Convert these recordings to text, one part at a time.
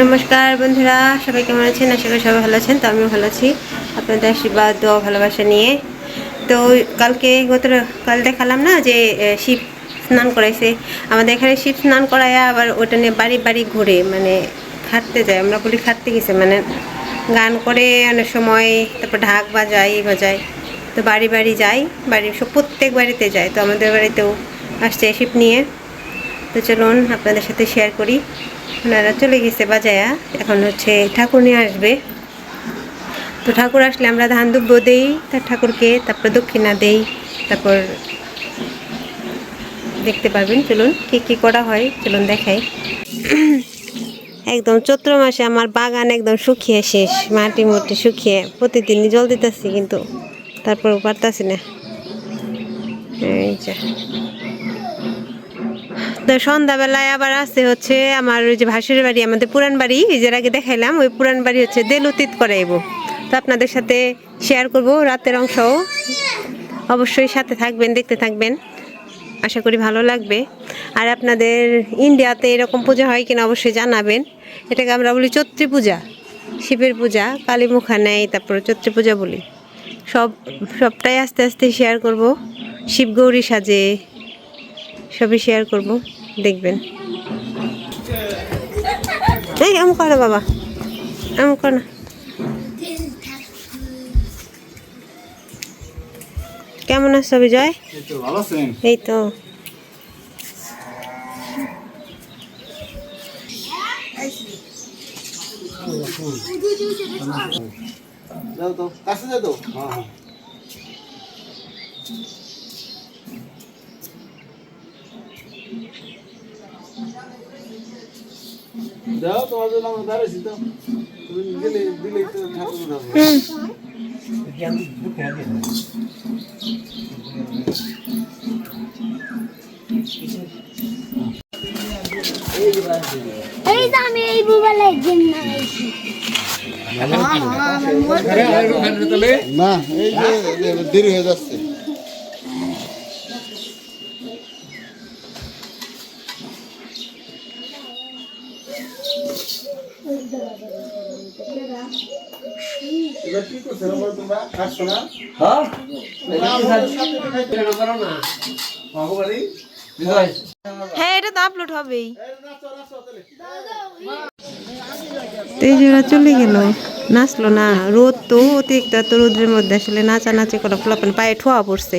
নমস্কার বন্ধুরা, সবাই কেমন আছেন? আশা করি সবাই ভালো আছেন, তো আমিও ভালো আছি। আপনাদের আশীর্বাদ ও ভালোবাসা নিয়ে। তো কালকে গত কাল দেখালাম না যে শিব স্নান করাইছে। আমাদের এখানে শিব স্নান করায় আবার ওটা নিয়ে বাড়ি বাড়ি ঘুরে মানে খাটতে যায়। আমরা বলি খাটতে গেছে মানে গান করে অনেক সময়, তারপর ঢাক বাজাই বাজায়। তো বাড়ি বাড়ি যাই, বাড়ি সব প্রত্যেক বাড়িতে যায় তো আমাদের বাড়িতেও আসছে শিব নিয়ে। তো চলুন আপনাদের সাথে শেয়ার করি। ওনারা চলে গেছে বাজায়া এখন হচ্ছে ঠাকুর নিয়ে আসবে। তো ঠাকুর আসলে আমরা ধান দুব্য দেই তার ঠাকুরকে, তারপর দক্ষিণা দেই, তারপর দেখতে পারবেন। চলুন, কি কি করা হয়, চলুন দেখাই। একদম চৈত্র মাসে আমার বাগান একদম শুকিয়ে শেষ, মাটি মুটি শুকিয়ে। প্রতিদিনই জল দিতেছি কিন্তু তারপর পারতাছি না। এই যে। তো সন্ধ্যাবেলায় আবার আসতে হচ্ছে আমার ওই যে ভাসুরের বাড়ি, আমাদের পুরান বাড়ি এর আগে দেখাইলাম, ওই পুরান বাড়ি হচ্ছে দেল দেলুতিত করাইব। তো আপনাদের সাথে শেয়ার করব রাতের অংশও। অবশ্যই সাথে থাকবেন, দেখতে থাকবেন। আশা করি ভালো লাগবে। আর আপনাদের ইন্ডিয়াতে এরকম পূজা হয় কিনা অবশ্যই জানাবেন। এটাকে আমরা বলি চৈত্রী পূজা, শিবের পূজা, কালী মুখা নেয় তারপর চৈত্রী পূজা বলি। সব, সবটাই আস্তে আস্তে শেয়ার করব। শিব গৌরী সাজে। সবই শেয়ার করব দেখবেন। এই এমন করো বাবা। এমন কর না। কেমন আছো বিজয়? এই তো। এই তো কাছে হ্যাঁ হ্যাঁ। যাও তোমার জন্য আমরা দাঁড়াইছি তো তুমি গেলে দিলেই তো ঠাকুর উঠাবো এই তো আমি এই মোবাইলে গেম লাগাইছি না এই যে দেরি হয়ে যাচ্ছে এবার কি করছ আবার তোমরা খাচ্ছো না হ্যাঁ? এটা তো আপলোড হবেই। এই চলে গেল। নাচলো না। রোদ তো অতিরিক্ত এত রোদের মধ্যে আসলে নাচানাচি করা ফলাফল পায়ে ঠোয়া পড়ছে।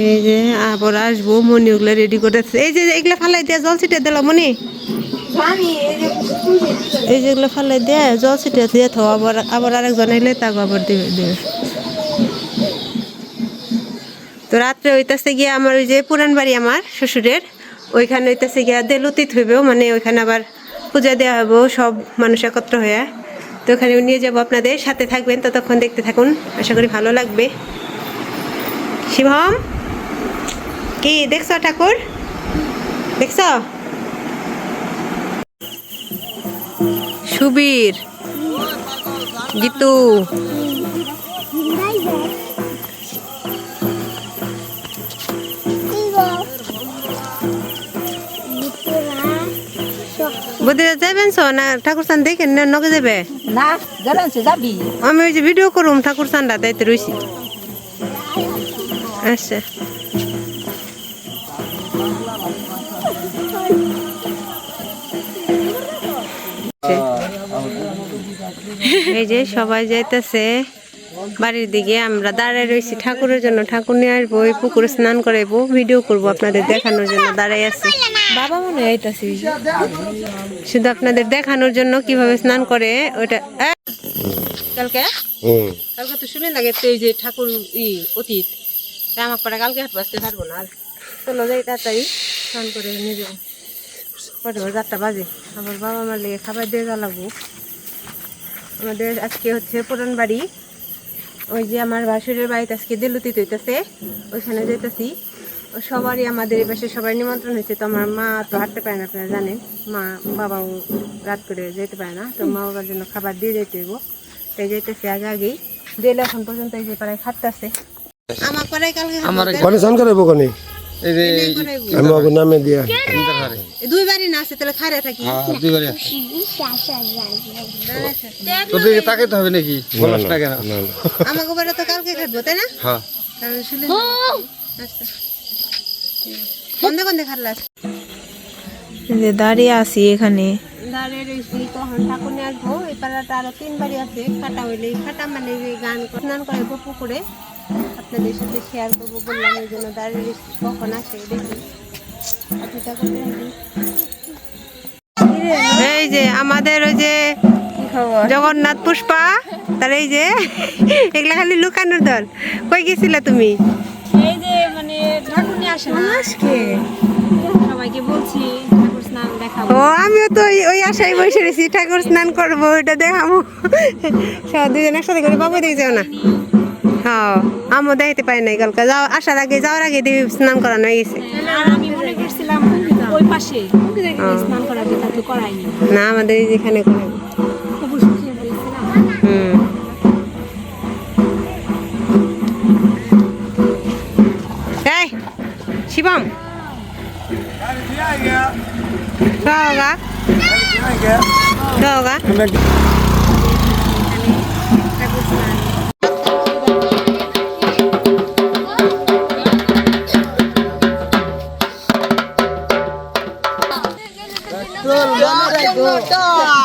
এই যে আবার আসব মনি ওগুলো রেডি করেছে। এই যে এগুলো ফালাই দিয়ে জল ছিটে দিল মনি। এই যে এগুলো ফালাই দিয়ে জল ছিটে দিয়ে থাও আবার আবার আরেকজন এলে তাকে আবার দিবে দিবে। তো রাত্রে হইতাছে গিয়ে আমার ওই যে পুরান বাড়ি আমার শ্বশুরের ওইখানে হইতাছে গিয়া দেলুতিত হইবেও মানে ওইখানে আবার পূজা দেওয়া হইব সব মানুষ একত্র হয়ে তো ওখানে নিয়ে যাব আপনাদের সাথে থাকবেন ততক্ষণ দেখতে থাকুন। আশা করি ভালো লাগবে। শিবম? কি দেখছ ঠাকুর? দেখছ? সুবীর গীতু। বুদ্ধি যাবেন সো না ঠাকুর দেখেন নগে যাবে না যাবি। আমি ওই যে ভিডিও করুম ঠাকুর চান্দা দাইতে রয়েছি আচ্ছা এই যে সবাই যাইতেছে বাড়ির দিকে আমরা দাঁড়ায় রয়েছি ঠাকুরের জন্য ঠাকুর নিয়ে আসব ওই পুকুরে স্নান করাইবো ভিডিও করব আপনাদের দেখানোর জন্য দাঁড়াই আছি। বাবা মনে হয় আইতাছি শুধু আপনাদের দেখানোর জন্য কীভাবে স্নান করে ওটা আহ! কালকে? কালকে তো শুনে লাগে তো এই যে ঠাকুর ই অতীত। আমার পরে কালকে হাট বাঁচতে পারব না আর। চলো যাই তাড়াতাড়ি, স্নান করে নিয়ে যাব। বাজে? চারটা বাজে। আমার বাবা মার লেগে খাবার দিয়ে যাওয়া লাগবো আমাদের আজকে হচ্ছে পুরান বাড়ি। ওই যে আমার বাসুরের বাড়িতে আজকে দিলুতি হইতেছে ওইখানে যেতেছি সবারই আমাদের এই পাশে সবাই নিমন্ত্রণ হয়েছে। তো আমার মা তো হাঁটতে পারে না, আপনারা জানেন। মা, বাবাও রাত করে যেতে পারে না। তো মা বাবার জন্য খাবার দিয়ে যেতে তাই যেতেছে আগে আগেই। দিলে এখন পর্যন্ত এই যে পাড়ায় খাটতেছে আমার পরে কালকে আমার কনে স্নান করাইবো কনে? আমি ওকে নামে দিয়া। দুই বাড়ি না আছে তাহলে খারে থাকি। দুই বারে তোদের দিকে তাকাইতে হবে নাকি? বলাস না কেন? না না। আমাকে বাড়ি তো কালকে খাটবো তাই না? হ্যাঁ। আচ্ছা। যে দাঁড়িয়ে আছি এখানে। দাঁড়িয়ে রয়েছি তখন ঠাকুর নিয়ে আসব। এই পাড়াটা আরও তিন বাড়ি আছে খাটা হইলে খাটা মানে যে গান স্নান করে পুকুরে। আপনাদের সাথে শেয়ার করব বললাম এই জন্য দাঁড়িয়ে কখন আসে দেখি। এই যে আমাদের ওই যে জগন্নাথ পুষ্পা তার এই যে এগুলা খালি লুকানোর দল। কই গেছিলা তুমি? এই যে মানে ঠাকুর নিয়ে আসে না। সবাইকে বলছি স্নান ও আমিও তো ওই- আশায় বসে রয়েছি ঠাকুর স্নান করব ওইটা দেখাবো। দুজন একসাথে করে বাবু দেখে যাও না। হ্যাঁ আমও দেখাইতে পারি নাই কালকে। যাও আসার আগে যাওয়ার আগে দেবী স্নান করানো হয়ে গেছে। হ্যাঁ। না। আমাদের যেখানে করাই হুম। এই শিবম। Đâu cả? Đâu? আমি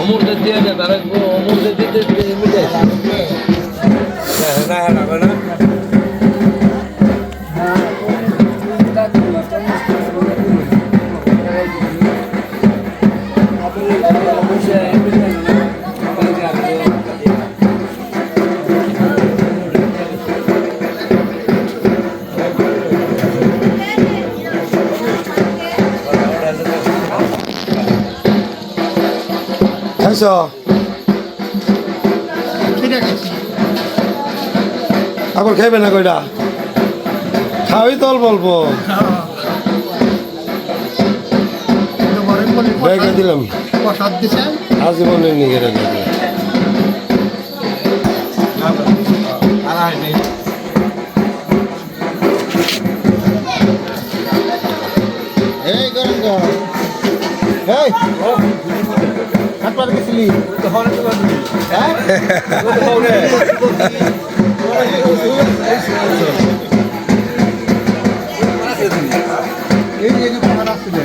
অমরদের দিয়ে দে তারা অমরদের দিতে খাইছ আবার খাইবে না কইটা খাওয়াই তো অল্প অল্প দিলাম আজীবনের নিয়ে রেখে দিলাম আর আয় নেই এই গরম গরম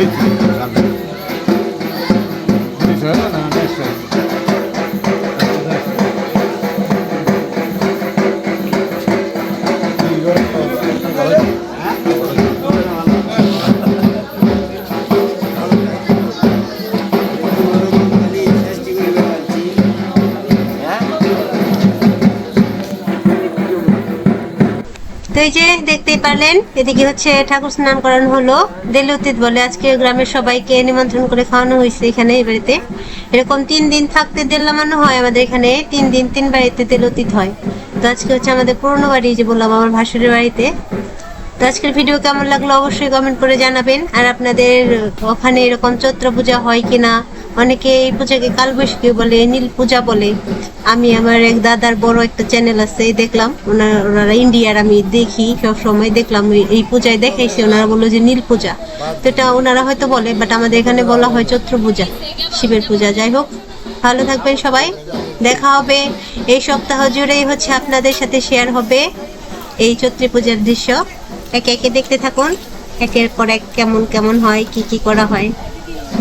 এই হাত এই যে যে পাহাড় আসছে একজন একজন তো এই যে দেখতেই পারলেন, এদিকে হচ্ছে ঠাকুর স্নান করানো হলো। দেলুতিত বলে আজকে গ্রামের সবাইকে নিমন্ত্রণ করে খাওয়ানো হয়েছে এখানে এই বাড়িতে। এরকম তিন দিন থাকতে তেল নামানো হয়, আমাদের এখানে তিন দিন তিন বাড়িতে তেলুতিত হয়। তো আজকে হচ্ছে আমাদের পুরনো বাড়ি যে বললাম আমার ভাসুরের বাড়িতে। তো আজকের ভিডিও কেমন লাগল অবশ্যই কমেন্ট করে জানাবেন। আর আপনাদের ওখানে এরকম চৈত্র পূজা হয় কিনা অনেকে এই পূজাকে কালবৈশাখী বলে, নীল পূজা বলে। আমি আমার এক দাদার বড় একটা চ্যানেল আছে দেখলাম। ওনারা ইন্ডিয়ার, আমি দেখি সব সময় দেখলাম এই পূজায় দেখাইছি, ওনারা বলল যে নীল পূজা। তো এটা ওনারা হয়তো বলে বাট আমাদের এখানে বলা হয় চৈত্র পূজা, শিবের পূজা। যাই হোক, ভালো থাকবেন সবাই। দেখা হবে এই সপ্তাহ জুড়েই হচ্ছে আপনাদের সাথে শেয়ার হবে এই চৈত্রী পূজার দৃশ্য। একে একে দেখতে থাকুন। একের পর এক কেমন কেমন হয়, কি কি করা হয়।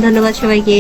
ধন্যবাদ সবাইকে।